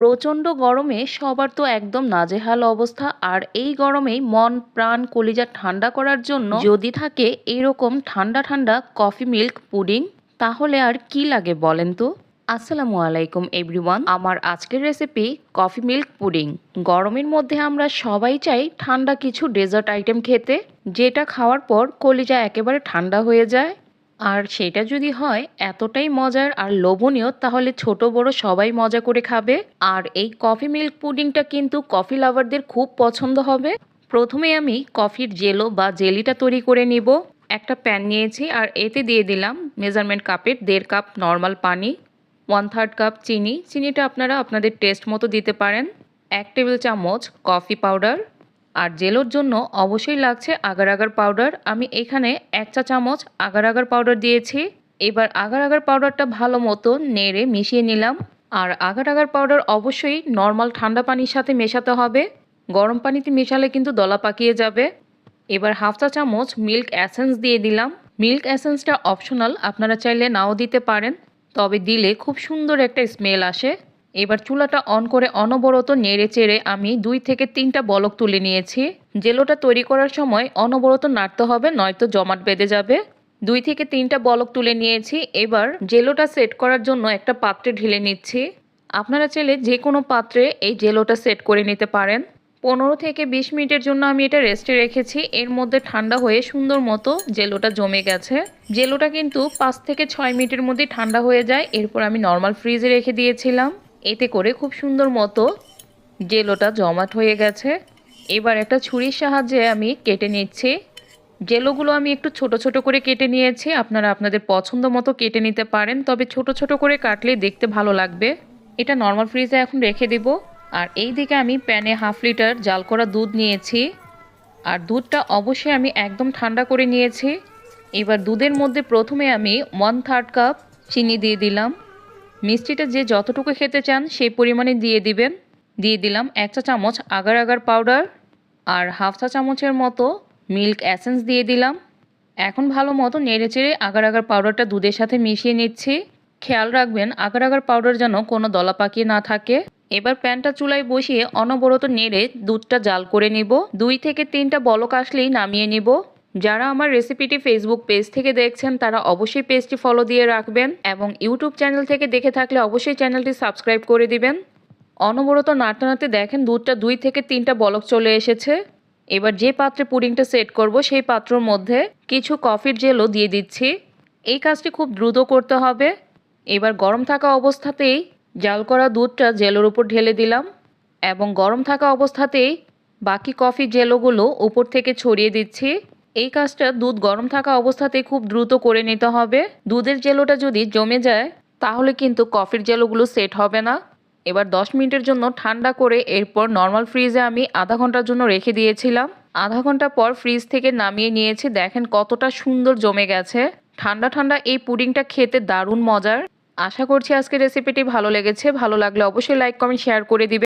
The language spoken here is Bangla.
প্রচণ্ড গরমে সবার তো একদম নাজেহাল অবস্থা, আর এই গরমেই মন, প্রাণ, কলিজা ঠান্ডা করার জন্য যদি থাকে এরকম ঠান্ডা ঠান্ডা কফি, মিল্ক, পুডিং, তাহলে আর কি লাগে বলেন তো? আসসালামু আলাইকুম এভরিওয়ান, আমার আজকের রেসিপি কফি, মিল্ক, পুডিং। গরমের মধ্যে আমরা সবাই চাই ঠান্ডা কিছু ডেজার্ট আইটেম খেতে, যেটা খাওয়ার পর কলিজা একেবারে ঠান্ডা হয়ে যায়। আর সেটা যদি হয় এতটাই মজার আর লোভনীয়, তাহলে ছোট বড় সবাই মজা করে খাবে। আর এই কফি মিল্ক পুডিংটা কিন্তু কফি লাভারদের খুব পছন্দ হবে। প্রথমে আমি কফির জেলো বা জেলিটা তৈরি করে নিব। একটা প্যান নিয়েছি আর এতে দিয়ে দিলাম মেজারমেন্ট কাপের দেড় কাপ নর্মাল পানি ওয়ান থার্ড কাপ চিনি। চিনিটা আপনারা আপনাদের টেস্ট মতো দিতে পারেন। এক টেবিল চামচ কফি পাউডার আর জেলোর জন্য অবশ্যই লাগছে আগার আগার পাউডার। আমি এখানে এক চা চামচ আগার আগার পাউডার দিয়েছি। এবার আগার আগার পাউডারটা ভালো মতো নেড়ে মিশিয়ে নিলাম। আর আগার আগার পাউডার অবশ্যই নর্মাল ঠান্ডা পানির সাথে মেশাতে হবে। গরম পানিতে মেশালে কিন্তু দলা পাকিয়ে যাবে। এবার হাফ চা চামচ মিল্ক অ্যাসেন্স দিয়ে দিলাম। মিল্ক অ্যাসেন্সটা অপশনাল, আপনারা চাইলে নাও দিতে পারেন। তবে দিলে খুব সুন্দর একটা স্মেল আসে। এবার চুলাটা অন করে অনবরত নেড়ে চেড়ে আমি দুই থেকে তিনটা বলক তুলে নিয়েছি। জেলোটা তৈরি করার সময় অনবরত নাড়তে হবে, নয়তো জমাট বেঁধে যাবে। দুই থেকে তিনটা বলক তুলে নিয়েছি, এবার জেলোটা সেট করার জন্য একটা পাত্রে ঢেলে নিচ্ছি। আপনারা চাইলে যে কোনো পাত্রে এই জেলোটা সেট করে নিতে পারেন। পনেরো থেকে বিশ মিনিটের জন্য আমি এটা রেস্টে রেখেছি। এর মধ্যে ঠান্ডা হয়ে সুন্দর মতো জেলোটা জমে গেছে। জেলোটা কিন্তু পাঁচ থেকে ছয় মিনিটের মধ্যে ঠান্ডা হয়ে যায়। এরপর আমি নর্মাল ফ্রিজে রেখে দিয়েছিলাম। এতে করে খুব সুন্দর মতো জেলোটা জমাট হয়ে গেছে। এবার একটা ছুরির সাহায্যে আমি কেটে নিচ্ছি। জেলোগুলো আমি একটু ছোট ছোট করে কেটে নিয়েছি, আপনারা আপনাদের পছন্দ মতো কেটে নিতে পারেন, তবে ছোট ছোট করে কাটলে দেখতে ভালো লাগবে। এটা নর্মাল ফ্রিজে এখন রেখে দেব। আর এই দিকে আমি প্যানে হাফ লিটার জাল করা দুধ নিয়েছি। আর দুধটা অবশ্যই আমি একদম ঠান্ডা করে নিয়েছি। এবার দুধের মধ্যে প্রথমে আমি ওয়ান থার্ড কাপ চিনি দিয়ে দিলাম। মিষ্টিটা যে যতটুকু খেতে চান, সেই পরিমাণে দিয়ে দিবেন। দিয়ে দিলাম এক চা চামচ আগার আগার পাউডার আর হাফ চা চামচের মতো মিল্ক অ্যাসেন্স দিয়ে দিলাম। এখন ভালো মতো নেড়ে চেড়ে আগার আগার পাউডারটা দুধের সাথে মিশিয়ে নিচ্ছি। খেয়াল রাখবেন, আগার আগার পাউডার যেন কোনো দলা পাকিয়ে না থাকে। এবার প্যানটা চুলায় বসিয়ে অনবরত নেড়ে দুধটা জাল করে নিব। দুই থেকে তিনটা বলক আসলেই নামিয়ে নিব। যারা আমার রেসিপিটি ফেসবুক পেজ থেকে দেখছেন, তারা অবশ্যই পেজটি ফলো দিয়ে রাখবেন এবং ইউটিউব চ্যানেল থেকে দেখে থাকলে অবশ্যই চ্যানেলটি সাবস্ক্রাইব করে দিবেন। অনবরত নাড়তে নাড়তে দেখেন দুধটা দুই থেকে তিনটা বলক চলে এসেছে। এবার যে পাত্রে পুডিংটা সেট করব, সেই পাত্রর মধ্যে কিছু কফির জেলও দিয়ে দিচ্ছি। এই কাজটি খুব দ্রুত করতে হবে। এবার গরম থাকা অবস্থাতেই জাল করা দুধটা জেলোর উপর ঢেলে দিলাম এবং গরম থাকা অবস্থাতেই বাকি কফি জেলোগুলো উপর থেকে ছড়িয়ে দিচ্ছি। এই কাজটা দুধ গরম থাকা অবস্থাতে খুব দ্রুত করে নিতে হবে। দুধের জেলোটা যদি জমে যায়, তাহলে কিন্তু কফির জেলোগুলো সেট হবে না। এবার দশ মিনিটের জন্য ঠান্ডা করে এরপর নর্মাল ফ্রিজে আমি আধা ঘণ্টার জন্য রেখে দিয়েছিলাম। আধা ঘণ্টা পর ফ্রিজ থেকে নামিয়ে নিয়েছি। দেখেন কতটা সুন্দর জমে গেছে। ঠান্ডা ঠান্ডা এই পুডিংটা খেতে দারুণ মজার। আশা করছি আজকে রেসিপিটি ভালো লেগেছে। ভালো লাগলে অবশ্যই লাইক কমেন্ট শেয়ার করে দিবে।